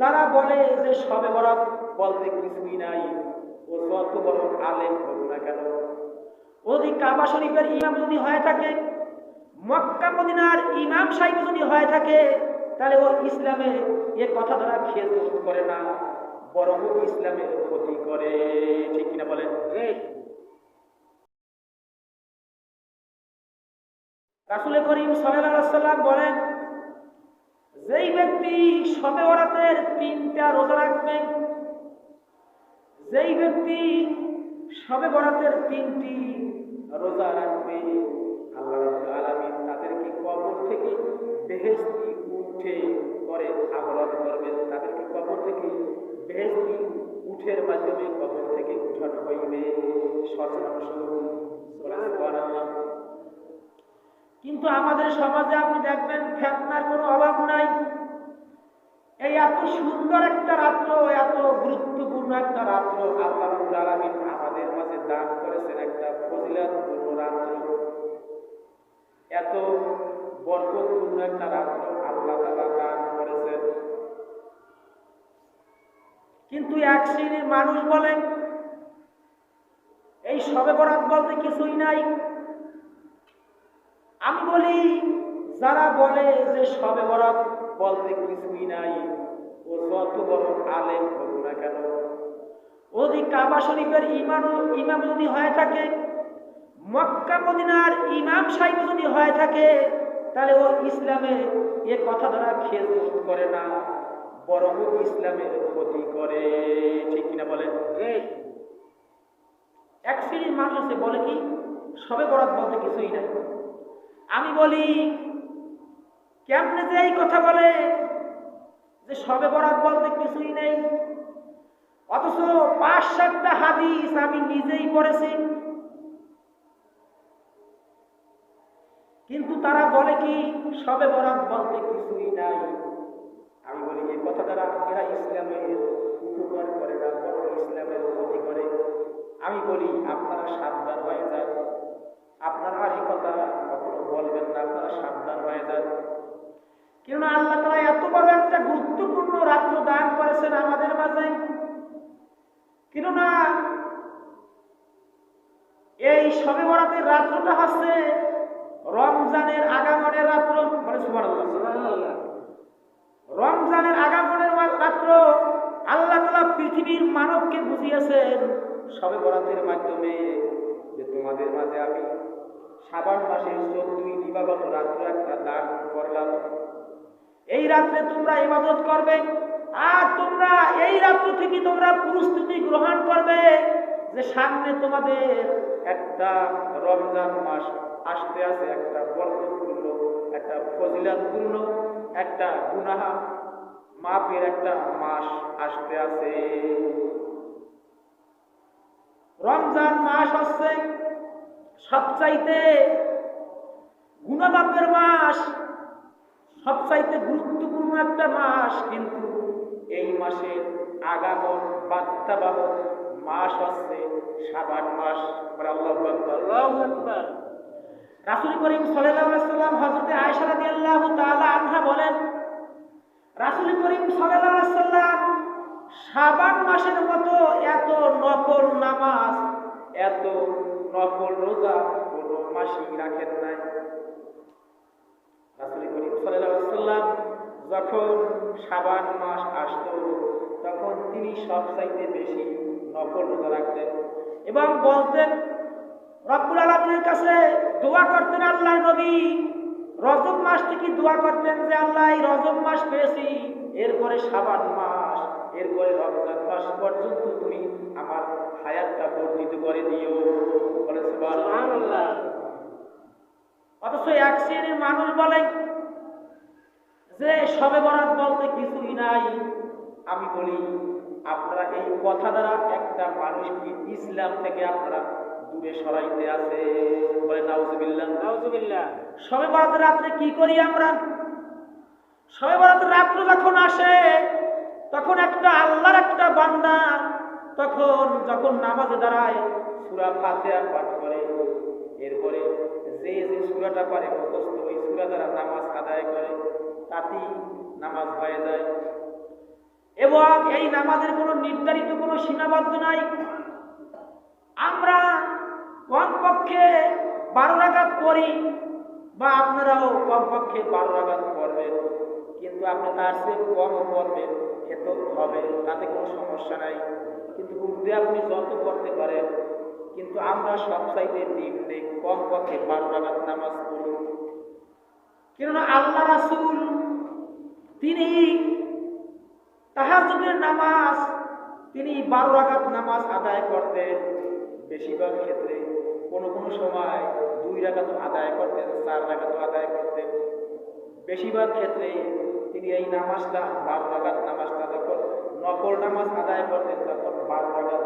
যারা বলে যে সবে বরাত বলতে কিছুই নাই। ও যত বড় আলেম হোক না কেন ও যদি কাবা শরীফের ইমাম যদি হয়ে থাকে মক্কা মদিনার ইমাম সাহেব যদি হয়ে থাকে তাহলে ও ইসলামে এ কথা দ্বারা খেদ করে না বরং ও ইসলামের ক্ষতি করে। ঠিক কিনা বলেন? রাসুল করিম সাল্লাম বলেন যেই ব্যক্তি সবে বরাতের তিনটা রোজা রাখবে, যেই ব্যক্তি সবে বরাতের তিনটি রোজা রাখবে, আল্লাহ আলামিন তাদেরকে কবর থেকে বেহেশতি উঠে করে আবরণ করবেন। তাদেরকে কবর থেকে বেহেশতি উঠের মাধ্যমে কবর থেকে উঠানো হইবে। কিন্তু আমাদের সমাজে আপনি দেখবেন ফেতনার কোনো অভাব এত সুন্দর একটা রাত্র, এত গুরুত্বপূর্ণ একটা রাত্র আল্লাহ আলামিন আমাদের মাঝে দান করেছেন একটা ফজিলতপূর্ণ রাত্র। এত বরকতপূর্ণ একটা রাত্র আল্লাহ তাআলা দান করেছেন। কিন্তু এক শ্রেণির মানুষ বলেন, এই সবে বরাত বলতে কিছুই নাই। আমি বলি যারা বলে যে সবে বরাত বলতে কিছুই নাই। ও যত বড় আলেম হোক না কেন ও যদি কাবা শরীফের ইমাম ইমাম যদি হয়ে থাকে মক্কা মদিনার ইমাম সাহেব যদি হয়ে থাকে তাহলে ও ইসলামে এ কথা দ্বারা খেদ করে না বরং ও ইসলামের ক্ষতি করে। ঠিক কিনা বলেন? এক শ্রেণির মানুষ আছে বলে কি সবে বরাত বলতে কিছুই নাই। আমি বলি কেমনে যে এই কথা বলে যে সবে বরাত বলতে কিছুই নেই? অথচ পাঁচ সাতটা হাদিস আমি নিজেই পড়েছি। কিন্তু তারা বলে কি সবে বরাত বলতে কিছুই নাই? আমি বলি, এই কথা দ্বারা এরা ইসলামের উপকার করে না বড় ইসলামের ক্ষতি করে। আমি বলি, আপনারা সাবধান হয়ে যান কেননা আল্লাহ তারা এত বড় একটা গুরুত্বপূর্ণ রাত্র দান করেছেন আমাদের মাঝে। কেননা এই সবে বরাতের রাত্রটা হচ্ছে রমজানের আগামনের রাত্র। মানে রমজানের আগামনের রাত্র আল্লাহ তালা পৃথিবীর মানবকে বুঝিয়েছেন সবে বরাতের মাধ্যমে যে তোমাদের মাঝে আমি সাবান মাসের চোদ্দই দিবাগত রাত্র একটা দান করলাম। এই রাত্রে তোমরা ইবাদত করবে, আর তোমরা এই রাত্র থেকে তোমরা প্রস্তুতি গ্রহণ করবে যে সামনে তোমাদের একটা রমজান মাস আসতে আছে, একটা বরকতপূর্ণ, একটা ফজিলাতপূর্ণ, একটা গুনাহ মাপের একটা মাস আসতে আছে। রমজান মাস হচ্ছে সবচাইতে গুণামাপের মাস। সবচাইতে গুরুত্বপূর্ণ একটা মাস কিন্তু এই মাসের আগামন বার্তাবাহক মাস হচ্ছে সাবান মাস। আল্লাহু আল্লাহু রাসূল করিম সাল্লাম হযরতে আয়েশা রাদিয়াল্লাহু তাআলা আনহা বলেন, রাসূল করিম সাল্লাম শাবান মাসের মতো এত নফল নামাজ, এত নফল রোজা কোনো মাসই রাখেন নাই। যখন শাবান মাস আসতো, তখন তিনি সবচাইতে বেশি নফল রোজা রাখতেন এবং বলতেন, রব্বুল আলমীর কাছে দোয়া করতেন আল্লাহ নবী। রজব মাস থেকে দোয়া করতেন যে, আল্লাহ, এই রজব মাস পেয়েছি। এরপরে সাবান মাস, এরপরে রমজান মাস পর্যন্ত তুমি আমার হায়াতটা বর্ধিত করে দিও। বলে সুবহানাল্লাহ। অথচ এক শ্রেণির মানুষ বলে যে সবে বরাত বলতে কিছুই নাই। আমি বলি আপনারা এই কথা দ্বারা একটা মানুষকে ইসলাম থেকে আপনারা দূরে সরাইতে আছে? বলে নাউজুবিল্লাহ। নাউজুবিল্লাহ। সবে বরাতের রাত্রে কি করি আমরা? সবে বরাতের রাত্র যখন আসে তখন একটা আল্লাহর একটা বান্দা তখন যখন নামাজে দাঁড়ায় সূরা ফাতিহা পাঠ করে। এরপরে যে যে সূরাটা পারে মুখস্থ ওই সূরা দ্বারা নামাজ আদায় করে, তাতেই নামাজ হয়ে যায়। এবং এই নামাজের কোনো নির্ধারিত কোনো সীমাবদ্ধ নাই। আমরা কমপক্ষে বারো রাগাত করি বা আপনারাও কমপক্ষে বারো রাগাত পড়বেন। কিন্তু আপনি তার চেয়ে কমও পড়বেন এত হবে, তাতে কোনো সমস্যা নাই। কিন্তু উর্দে আপনি যত করতে পারেন কিন্তু আমরা সব চাইতে দিন নেই কমপক্ষে বারো রাগাত নামাজ পড়ি। কেননা আল্লাহ রাসুল তিনি তাহাজ্জুদের নামাজ, তিনি বারো রাকাত নামাজ আদায় করতেন। বেশিরভাগ ক্ষেত্রে কোনো কোনো সময় দুই রাকাত আদায় করতেন, চার রাকাত আদায় করতেন। বেশিরভাগ ক্ষেত্রে তিনি এই নামাজটা, বারো রাকাত নামাজটা যখন নকল নামাজ আদায় করতেন, তখন বারো রাকাত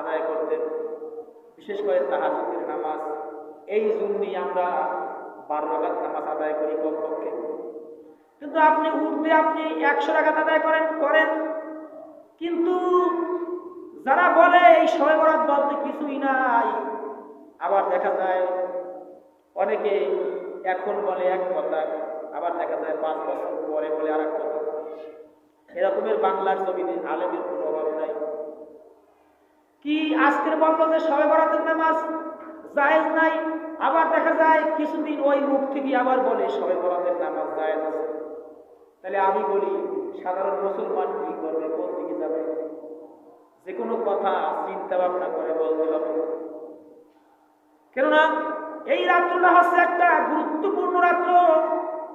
আদায় করতেন। বিশেষ করে তাহাজুদের নামাজ। এই জন্যই আমরা বারো রাকাত নামাজ আদায় করি কমপক্ষে। কিন্তু আপনি উঠবে আপনি একশো টাকা আদায় করেন করেন। কিন্তু যারা বলে এই সময় বরাত বলতে কিছুই নাই, আবার দেখা যায় অনেকে এখন বলে এক কথা, আবার দেখা যায় পাঁচ বছর পরে বলে আর এক কথা। এরকমের বাংলার জমিনে আলেমের কোনো অভাব নাই। কি আজকের বলল যে সবে বরাতের নামাজ? জায়েজ নাই। আবার দেখা যায় কিছুদিন ওই মুখ থেকে আবার বলে সবে বরাতের নামাজ জায়েজ আছে। তাহলে আমি বলি, সাধারণ মুসলমান কি করবে? কোন দিকে যাবে? যে কোনো কথা চিন্তা ভাবনা করে বলতে হবে। কেননা, এই রাত্রটা হচ্ছে একটা গুরুত্বপূর্ণ রাত্র।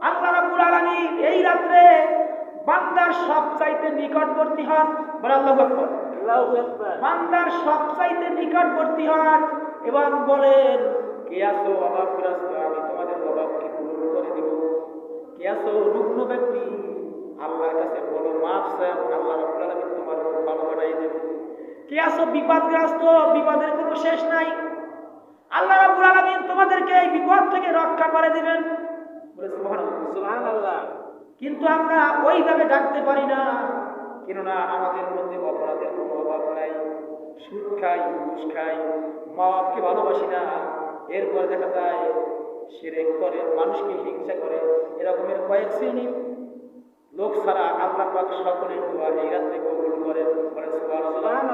আল্লাহ রাব্বুল আলামিন এই রাত্রে বান্দার সব চাইতে নিকটবর্তী হন। বলে আল্লাহু বান্দার সব চাইতে নিকটবর্তী হন এবং বলেন কে আছো অভাবগ্রস্ত আমি তোমাদের অভাবকে পূরণ করে দিব। কে আছো রুগ্ন ব্যক্তি? আল্লাহর কাছে বলো মাফ চাও। আল্লাহ রাব্বুল আলামিন তোমার রোগ ভালো বানাই দেবে। কে আছো বিপদগ্রস্ত? বিপদের কোনো শেষ নাই। আল্লাহ রাব্বুল আলামিন তোমাদেরকে এই বিপদ থেকে রক্ষা করে দিবেন। বলে সুবহানাল্লাহ। কিন্তু আমরা ওইভাবে ডাকতে পারি না। কেননা আমাদের মধ্যে নাই সুদ খাই ঘুষ খাই মা বাপকে ভালোবাসি না, এরপরে দেখা যায় সেরেক করে, মানুষকে হিংসা করে, এরকমের কয়েক শ্রেণি লোক ছাড়া আল্লাহ পাক সকলের দোয়া এই রাত্রে কবুল করেন। বলেন